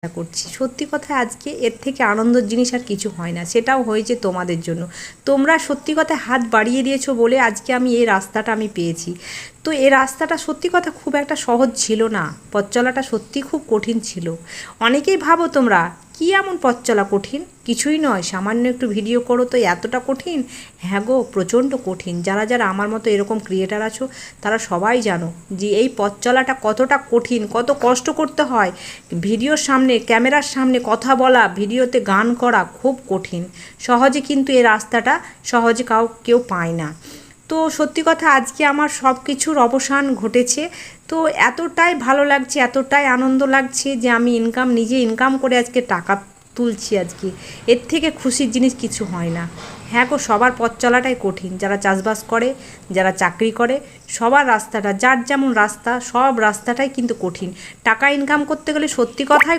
চেষ্টা করছি। সত্যি কথা আজকে এর থেকে আনন্দের জিনিস আর কিছু হয় না, সেটাও হয়েছে তোমাদের জন্য। তোমরা সত্যি কথা হাত বাড়িয়ে দিয়েছ বলে আজকে আমি এই রাস্তাটা আমি পেয়েছি। তো এই রাস্তাটা সত্যি কথা খুব একটা সহজ ছিল না, পথ চলাটা সত্যি খুব কঠিন ছিল। অনেকেই ভাবো তোমরা কি এমন পথ চলা কঠিন? কিছুই নয়, সামান্য একটু ভিডিও করো তো, এতটা কঠিন? হ্যাঁ গো, প্রচণ্ড কঠিন। যারা যারা আমার মতো এরকম ক্রিয়েটার আছো, তারা সবাই জানো যে এই পথ চলাটা কতটা কঠিন, কত কষ্ট করতে হয়। ভিডিওর সামনে, ক্যামেরার সামনে কথা বলা, ভিডিওতে গান করা খুব কঠিন। সহজে কিন্তু এই রাস্তাটা সহজে কাউ, কেউ পায় না। তো সত্যি কথা আজকে আমার সব কিছুর অবসান ঘটেছে। তো এতটাই ভালো লাগছে, এতটাই আনন্দ লাগছে যে আমি ইনকাম নিজে ইনকাম করে আজকে টাকা তুলছি আজকে। এর থেকে খুশির জিনিস কিছু হয় না। হ্যাঁ গো, সবার পথ চলাটাই কঠিন। যারা চাষবাস করে, যারা চাকরি করে, সবার রাস্তাটা, যার যেমন রাস্তা, সব রাস্তাটাই কিন্তু কঠিন। টাকা ইনকাম করতে গেলে সত্যি কথাই